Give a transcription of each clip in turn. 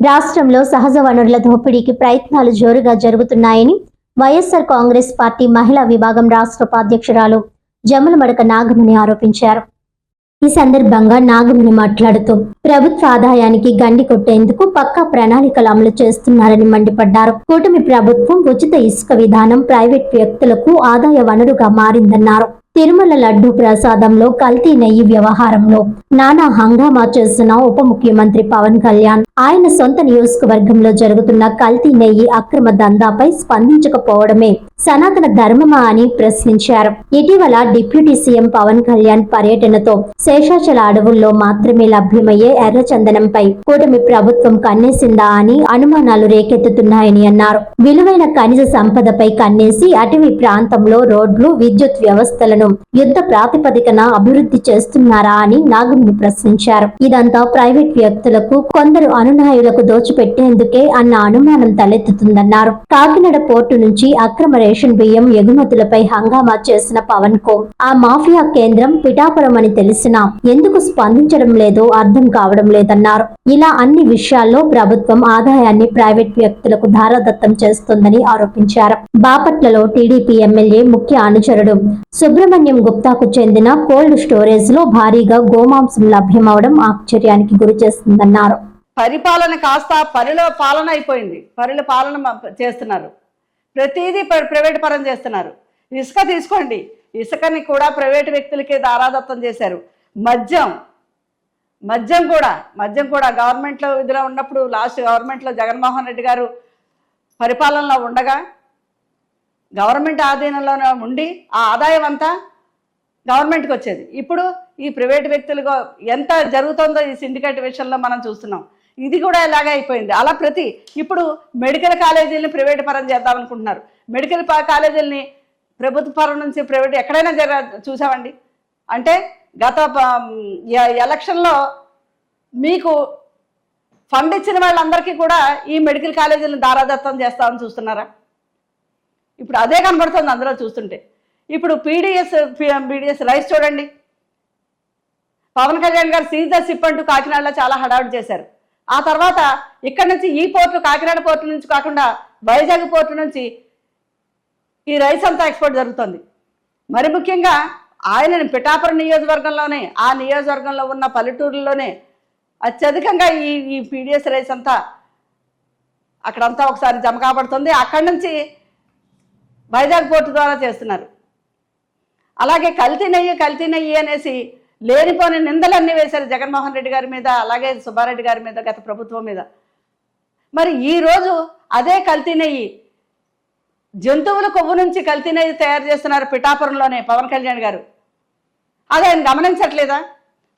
రాష్ట్రంలో సహజ వనరుల దోపిడీకి ప్రయత్నాలు జోరుగా జరుగుతున్నాయని వైఎస్ఆర్ కాంగ్రెస్ పార్టీ మహిళా విభాగం రాష్ట్ర ఉపాధ్యక్షురాలు జమలమడక నాగమణి ఆరోపించారు. ఈ సందర్భంగా నాగమణి మాట్లాడుతూ ప్రభుత్వ ఆదాయానికి గండి కొట్టేందుకు పక్కా ప్రణాళికలు అమలు చేస్తున్నారని మండిపడ్డారు. కూటమి ప్రభుత్వం ఉచిత ఇసుక విధానం ప్రైవేట్ వ్యక్తులకు ఆదాయ వనరుగా మారిందన్నారు. తిరుమల లడ్డు ప్రసాదంలో కల్తీ నెయ్యి వ్యవహారంలో నానా హంగామా చేస్తున్న ఉప ముఖ్యమంత్రి పవన్ కళ్యాణ్. ఆయన సొంత నియోజకవర్గంలో జరుగుతున్న కల్తీ నెయ్యి అక్రమ దందాపై స్పందించకపోవడమే సనాతన ధర్మమా అని ప్రశ్నించారు. ఇటీవల డిప్యూటీ సీఎం పవన్ కళ్యాణ్ పర్యటనతో శేషాచల అడవుల్లో మాత్రమే లభ్యమయ్యే ఎర్రచందనంపై కూటమి ప్రభుత్వం కన్నేసిందా అని అనుమానాలు రేకెత్తుతున్నాయని అన్నారు. విలువైన ఖనిజ సంపదపై కన్నేసి అటవీ ప్రాంతంలో రోడ్లు విద్యుత్ వ్యవస్థలను యుద్ధ ప్రాతిపదికన అభివృద్ధి చేస్తున్నారా అని నాగముని ప్రశ్నించారు. ఇదంతా ప్రైవేట్ వ్యక్తులకు కొందరు అనునాయులకు దోచిపెట్టేందుకే అన్న అనుమానం తలెత్తుతుందన్నారు. కాకినాడ పోర్టు నుంచి అక్రమ రేషన్ బియ్యం ఎగుమతులపై హంగామా చేసిన పవన్ కో ఆ మాఫియా కేంద్రం పిఠాపురం అని తెలిసినా ఎందుకు స్పందించడం లేదో అర్థం కావడం లేదన్నారు. ఇలా అన్ని విషయాల్లో ప్రభుత్వం ఆదాయాన్ని ప్రైవేట్ వ్యక్తులకు ధారాదత్తం చేస్తుందని ఆరోపించారు. బాపట్లలో టీడీపీ ఎమ్మెల్యే ముఖ్య అనుచరుడు సుబ్రహ్మణ్యం గుప్తాకు చెందిన కోల్డ్ స్టోరేజ్లో భారీగా గోమాంసం లభ్యమవడం ఆశ్చర్యానికి గురి చేస్తుందన్నారు. పరిపాలన కాస్త పరిలో పాలన అయిపోయింది. పరిల పాలన చేస్తున్నారు. ప్రతిదీ ప్ర- ప్రైవేట్ పరం చేస్తున్నారు. ఇసుక తీసుకోండి. ఇసుకని కూడా ప్రైవేట్ వ్యక్తులకే దారాదత్తం చేశారు. మద్యం మద్యం కూడా మద్యం కూడా గవర్నమెంట్లో ఇదిలో ఉన్నప్పుడు లాస్ట్ గవర్నమెంట్లో జగన్మోహన్ రెడ్డి గారు పరిపాలనలో ఉండగా గవర్నమెంట్ ఆధీనంలోనే ఉండి ఆ ఆదాయం అంతా గవర్నమెంట్కి వచ్చేది. ఇప్పుడు ఈ ప్రైవేట్ వ్యక్తులుగా ఎంత జరుగుతుందో ఈ సిండికేట్ విషయంలో మనం చూస్తున్నాం. ఇది కూడా ఇలాగే అయిపోయింది. అలా ప్రతి ఇప్పుడు మెడికల్ కాలేజీలని ప్రైవేట్ పరం చేద్దాం అనుకుంటున్నారు మెడికల్ కాలేజీలని ప్రభుత్వ పరం నుంచి ప్రైవేట్ ఎక్కడైనా జర చూసామండి? అంటే గత ఎలక్షన్లో మీకు ఫండ్ ఇచ్చిన వాళ్ళందరికీ కూడా ఈ మెడికల్ కాలేజీలను దారాదత్తం చేస్తామని చూస్తున్నారా? ఇప్పుడు అదే కనబడుతుంది అందులో చూస్తుంటే. ఇప్పుడు పీడిఎస్ పీడిఎస్ రైస్ చూడండి. పవన్ కళ్యాణ్ గారు సీజ్ ద సిప్ అంటూ కాకినాడలో చాలా హడావుడి చేశారు. ఆ తర్వాత ఇక్కడ నుంచి ఈ పోర్టు కాకినాడ పోర్టు నుంచి కాకుండా వైజాగ్ పోర్టు నుంచి ఈ రైస్ అంతా ఎక్స్పోర్ట్ జరుగుతుంది. మరి ముఖ్యంగా ఆయన పిఠాపురం నియోజకవర్గంలోనే ఆ నియోజకవర్గంలో ఉన్న పల్లెటూరులోనే అత్యధికంగా ఈ ఈ పీడిఎస్ రైస్ అంతా అక్కడంతా ఒకసారి జమ కాబడుతుంది. అక్కడి నుంచి వైజాగ్ పోర్టు ద్వారా చేస్తున్నారు. అలాగే కల్తీ నెయ్యి కల్తీ నెయ్యి అనేసి లేనిపోని నిందలన్నీ వేశారు జగన్మోహన్ రెడ్డి గారి మీద అలాగే సుబ్బారెడ్డి గారి మీద గత ప్రభుత్వం మీద. మరి ఈరోజు అదే కల్తీ నెయ్యి జంతువుల కొవ్వు నుంచి కల్తీ నెయ్యి తయారు చేస్తున్నారు పిఠాపురంలోనే పవన్ కళ్యాణ్ గారు. అదే ఆయన గమనించట్లేదా?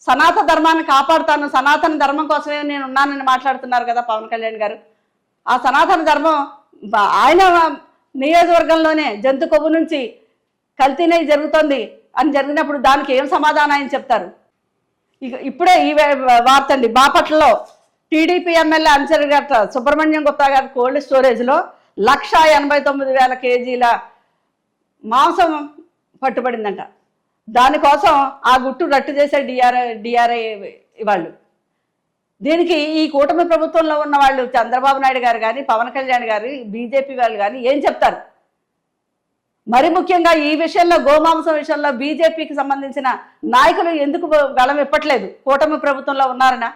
సనాతన ధర్మాన్ని కాపాడుతాను సనాతన ధర్మం కోసమే నేను ఉన్నానని మాట్లాడుతున్నారు కదా పవన్ కళ్యాణ్ గారు. ఆ సనాతన ధర్మం ఆయన నియోజకవర్గంలోనే జంతు కొవ్వు నుంచి కల్తీనే జరుగుతుంది జరుగుతోంది అని జరిగినప్పుడు దానికి ఏం సమాధానం అని చెప్తారు? ఇక ఇప్పుడే ఈ వార్త అండి. బాపట్లలో టీడీపీ ఎమ్మెల్యే అంచర్ గట్ట సుబ్రహ్మణ్యం గుప్తా గారి కోల్డ్ స్టోరేజ్లో లక్ష ఎనభై తొమ్మిది వేల కేజీల మాంసం పట్టుబడిందంట. దానికోసం ఆ గుట్టు రట్టు చేసే డిఆర్ఐ డిఆర్ఐ వాళ్ళు దీనికి ఈ కూటమి ప్రభుత్వంలో ఉన్న వాళ్ళు చంద్రబాబు నాయుడు గారు కానీ పవన్ కళ్యాణ్ గారు బీజేపీ వాళ్ళు కానీ ఏం చెప్తారు? మరి ముఖ్యంగా ఈ విషయంలో గోమాంసం విషయంలో బీజేపీకి సంబంధించిన నాయకులు ఎందుకు గళం ఇప్పట్లేదు? కూటమి ప్రభుత్వంలో ఉన్నారనా?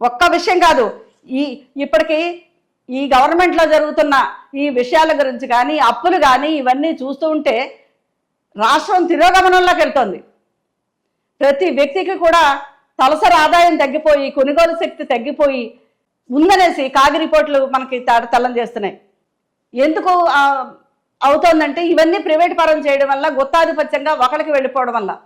ఒక్క విషయం కాదు. ఈ ఇప్పటికీ ఈ గవర్నమెంట్లో జరుగుతున్న ఈ విషయాల గురించి కానీ అప్పులు కానీ ఇవన్నీ చూస్తూ ఉంటే రాష్ట్రం తిరోగమనంలోకి వెళ్తోంది. ప్రతి వ్యక్తికి కూడా తలసరి ఆదాయం తగ్గిపోయి కొనుగోలు శక్తి తగ్గిపోయి ఉందనేసి కాగి రిపోర్ట్లు మనకి తాడ- తెల్లం చేస్తున్నాయి. ఎందుకు అవుతోందంటే ఇవన్నీ ప్రైవేట్ పరం చేయడం వల్ల గుత్తాధిపత్యంగా ఒకరికి వెళ్ళిపోవడం వల్ల.